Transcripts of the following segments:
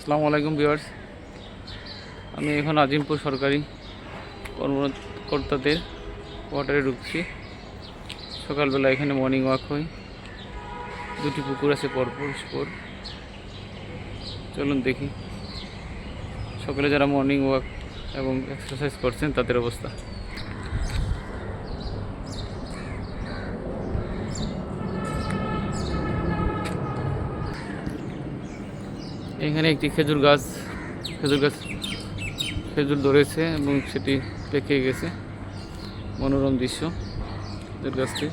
আসসালামু আলাইকুম ভিউয়ার্স। আমি এখন আজিমপুর সরকারি কর্মকর্তাদের কোয়ার্টারে ঢুকছি। সকালবেলা এখানে মর্নিং ওয়াক হয়। দুটি পুকুর আছে, পরপর পর চলুন দেখি। সকালে যারা মর্নিং ওয়াক এবং এক্সারসাইজ করছেন, তাদের অবস্থা। এখানে একটি খেজুর গাছ খেজুর গাছ খেজুর ধরেছে এবং সেটি পেকে গেছে। মনোরম দৃশ্য খেজুর গাছটি।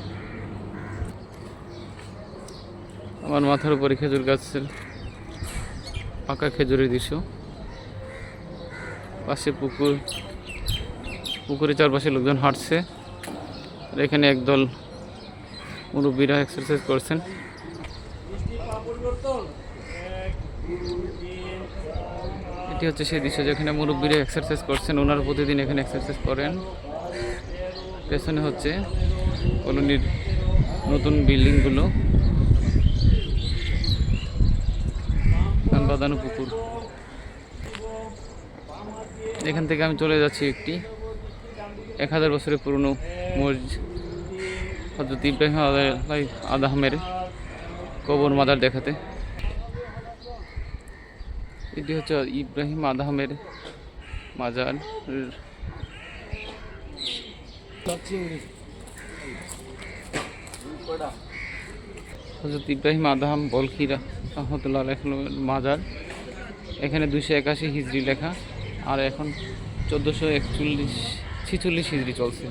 আমার মাথার উপরে খেজুর গাছের পাকা খেজুরের দৃশ্য। পাশে পুকুর, পুকুরের চারপাশে লোকজন হাঁটছে। আর এখানে একদল মুরব্বীরা এক্সারসাইজ করছেন। এটি হচ্ছে সেই দৃশ্য যেখানে মুরব্বীরা এক্সারসাইজ করছেন, ওনারা প্রতিদিন এখানে এক্সারসাইজ করেন। পেছনে হচ্ছে কলোনির নতুন বিল্ডিংগুলো। পুকুর। এখান থেকে আমি চলে যাচ্ছি একটি এক হাজার বছরের পুরনো মসজিদ। হজরত ইব্রাহিম আদাহমের কবর মাদার দেখাতে। এটি হচ্ছে ইব্রাহিম আদাহমের মাজার। হজরত ইব্রাহিম আদহাম বলখিরা রহমতুল্লাহ মাজার। এখানে দুশো একাশি হিজড়ি লেখা, আর এখন চোদ্দোশো একচল্লিশ, ছিচল্লিশ হিজড়ি চলছে।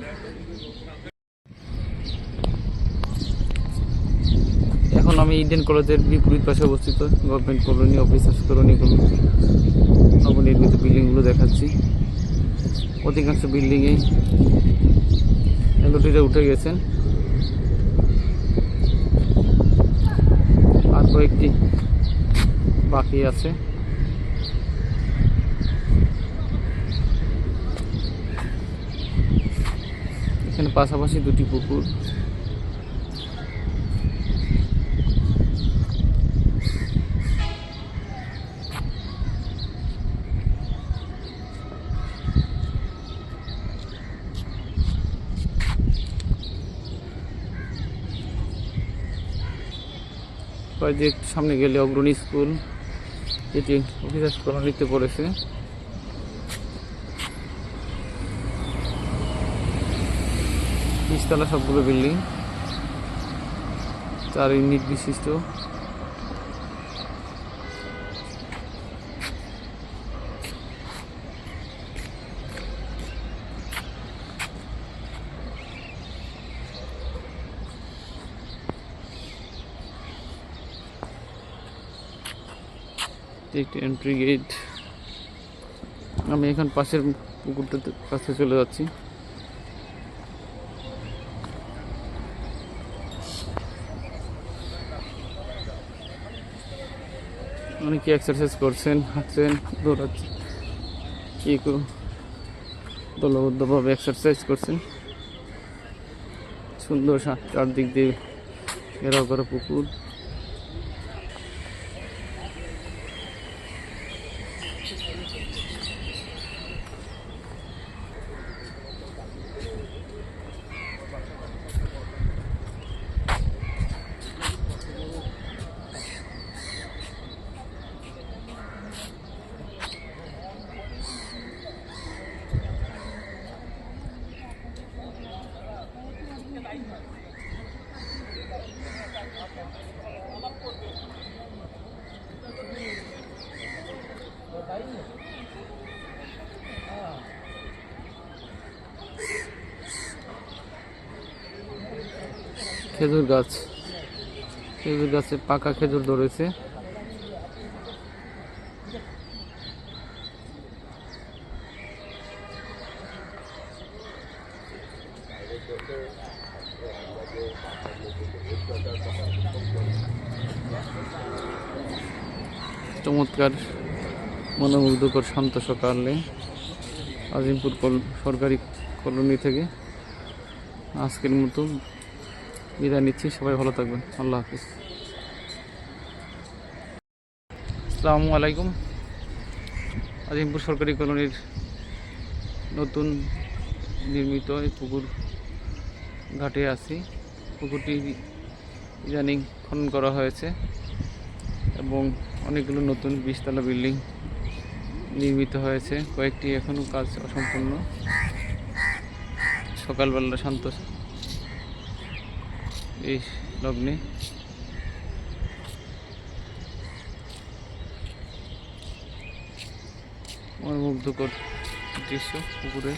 এখন আমি ইডেন কলেজের বিপরীত পাশে অবস্থিত। গভর্নমেন্ট কলোনি অফিসার্স কলোনিগুলো নবনির্মিত বিল্ডিংগুলো দেখাচ্ছি। অধিকাংশ বিল্ডিংয়ে এলোটিরা উঠে গেছেন আর কয়েকটি বাকি আছে। এখানে পাশাপাশি দুটি পুকুর। কয়েক সামনে গেলে অগ্রণী স্কুল এটি অফিসার কলোনিতে পড়েছে। নিচতলা সবগুলো বিল্ডিং, চার ইউনিট বিশিষ্ট। একটি এন্ট্রি গেট আমি এখন পাশের পুকুরটাতে কাছে চলে যাচ্ছি। অনেকে এক্সারসাইজ করছেন, হাঁটছেন, দৌড়াচ্ছেন? কি কেউ দলবদ্ধভাবে এক্সারসাইজ করছেন? সুন্দর চারদিক দিয়ে ঘেরাও করা পুকুর। just really good. খেজুর গাছ। খেজুর গাছে পাকা খেজুর ধরেছে। চমৎকার। মনোমুগ্ধকর শান্ত সকালে আজিমপুর সরকারি কলোনি থেকে আজকের মতো বিদায় নিচ্ছি। সবাই ভালো থাকবেন। আল্লাহ হাফিজ। আসসালামু আলাইকুম। আজিমপুর সরকারি কলোনির নতুন নির্মিত এই পুকুর ঘাটে আছি। পুকুরটি ইদানিং খনন করা হয়েছে এবং অনেকগুলো নতুন বিশতলা বিল্ডিং নির্মিত হয়েছে। কয়েকটি এখনও কাজ অসম্পূর্ণ। সকালবেলা শান্ত। এই লগ্নে। আমার মুগ্ধকর দৃশ্য পুকুরে।